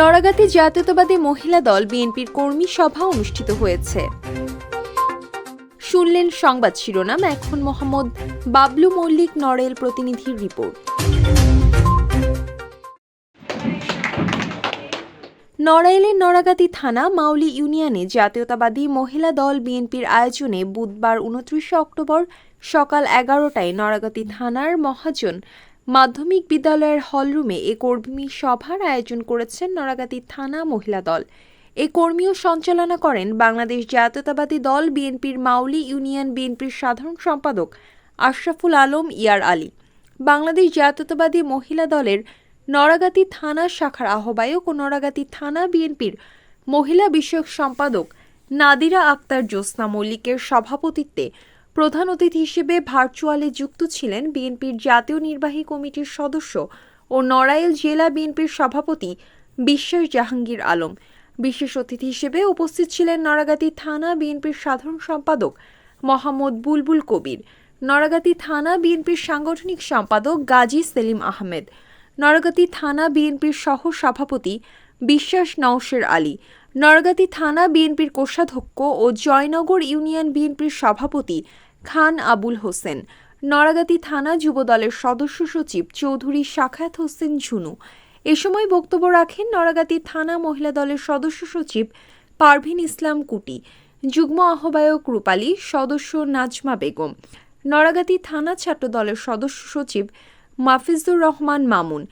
নড়াগাতি জাতীয়তাবাদী মহিলা দল বিএনপির কর্মী সভা অনুষ্ঠিত হয়েছে। শুনলেন সংবাদ শিরোনাম, এখন মোহাম্মদ বাবলু মল্লিক, নড়েল প্রতিনিধির রিপোর্ট। নড়াইলের নড়াগাতি থানা, মাউলি ইউনিয়নে জাতীয়তাবাদী মহিলা দল বিএনপির আয়োজনে বুধবার, উনত্রিশে অক্টোবর সকাল এগারোটায় নড়াগাতি থানার মহাজন মাধ্যমিক বিদ্যালয়ের হলরুমে এ কর্মী সভার আয়োজন করেছেন নড়াগাতি থানা মহিলা দল। এ কর্মীও সঞ্চালনা করেন বাংলাদেশ জাতীয়তাবাদী দল বিএনপির মাউলি ইউনিয়ন বিএনপির সাধারণ সম্পাদক আশরাফুল আলম ইয়ার আলী। বাংলাদেশ জাতীয়তাবাদী মহিলা দলের নড়াগাতি থানা শাখার আহ্বায়ক ও নড়াগাতি থানা বিএনপির মহিলা বিষয়ক সম্পাদক নাদিরা আক্তার জ্যোৎস্না মল্লিকের সভাপতিত্বে প্রধান অতিথি হিসেবে ভার্চুয়ালে যুক্ত ছিলেন বিএনপির জাতীয় নির্বাহী কমিটির সদস্য ও নড়াইল জেলা বিএনপির সভাপতি বিশ্বাস জাহাঙ্গীর আলম। বিশেষ অতিথি হিসেবে উপস্থিত ছিলেন নড়াগাতি থানা বিএনপির সাধারণ সম্পাদক মোহাম্মদ বুলবুল কবির, নড়াগাতি থানা বিএনপির সাংগঠনিক সম্পাদক গাজী সেলিম আহমেদ নরগাতি থানা বিএনপির সহ সভাপতি বিশ্বাস নওশের আলী নরগাতি থানা বিএনপির কোষাধ্যক্ষ ও জয়নগর ইউনিয়ন বিএনপির সভাপতি খান আবুল হোসেন। নরগাতি থানা যুবদলের সদস্য সচিব চৌধুরী শাখায়াত হোসেন ঝুনু। এ সময় বক্তব্য রাখেন নরগাতি থানা মহিলা দলের সদস্য সচিব পারভিন ইসলাম কুটি, যুগ্ম আহ্বায়ক রূপালী, সদস্য নাজমা বেগম, নরাগাতি থানা ছাত্র দলের সদস্য সচিব মাফিজুর রহমান মামুন,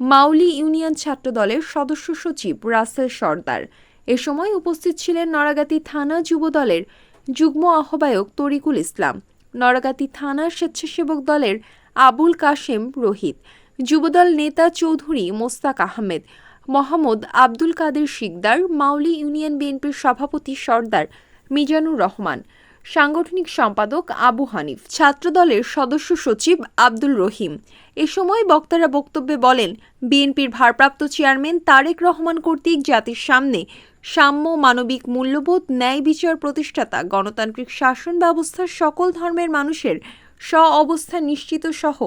মাউলি ইউনিয়ন ছাত্র দলের সদস্য সচিব রাসেল সর্দার। এ সময় উপস্থিত ছিলেন নরাগাতি থানা যুবদলের যুগ্ম আহ্বায়ক তরিকুল ইসলাম নরাগাতি থানা স্বেচ্ছাসেবক দলের আবুল কাশেম রোহিত, যুবদল নেতা চৌধুরী মোস্তাক আহমেদ, মোহাম্মদ আব্দুল কাদের শিকদার মাউলি ইউনিয়ন বিএনপির সভাপতি সর্দার মিজানুর রহমান, সাংগঠনিক সম্পাদক আবু হানিফ, ছাত্রদলের সদস্য সচিব আব্দুল রহিম। এ সময় বক্তারা বক্তব্যে বলেন, বিএনপির ভারপ্রাপ্ত চেয়ারম্যান তারেক রহমান কর্তৃক জাতির সামনে সাম্য মানবিক মূল্যবোধ ন্যায় বিচার প্রতিষ্ঠাতা, গণতান্ত্রিক শাসন ব্যবস্থার সকল ধর্মের মানুষের স্ব অবস্থা নিশ্চিত সহ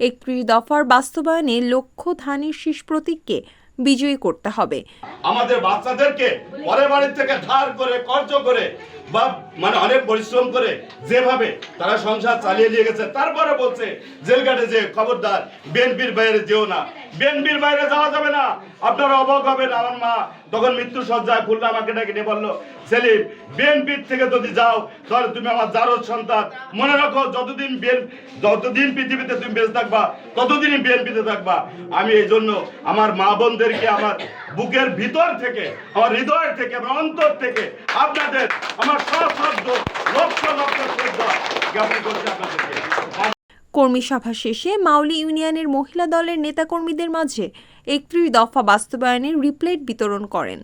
একত্রিশ দফার বাস্তবায়নে লক্ষ্য ধানের শীষ প্রতীককে বিজয়ী করতে হবে। আমাদের বাচ্চাদেরকে পরের বাড়ির থেকে ধার করে, কর্জ করে বা মানে অনেক পরিশ্রম করে যেভাবে তারা সংসার চালিয়ে নিয়ে গেছে, তারপরে বলছে, জেলঘাটে যে খবরদার, বিএনপির বাইরে যেও না। বিএনপির বাইরে যাওয়া যাবে না। আপনারা অবাক হবেন, আমার মা তখন মৃত্যু সজ্জায় খুলনা আমাকে ডেকে নিয়ে বলল, সেলিম, বিএনপির থেকে যদি যাও, তাহলে তুমি আমার জারদ সন্তান। মনে রাখো, যতদিন বিএন, যতদিন পৃথিবীতে তুমি বেঁচে থাকবা, ততদিনই বিএনপিতে থাকবা। আমি এই জন্য আমার মা বোনদেরকে আমার বুকের ভিতর থেকে, আমার হৃদয় থেকে, আমার অন্তর থেকে আপনাদের আমার সশব্দ লক্ষ লক্ষ শ্রদ্ধা জ্ঞাপন করছি আপনাদেরকে। কর্মী সভা শেষে মাউলি ইউনিয়নের মহিলা দলের নেতাকর্মীদের মাঝে একত্রিশ দফা বাস্তবায়নের রিপ্লেট বিতরণ করেন।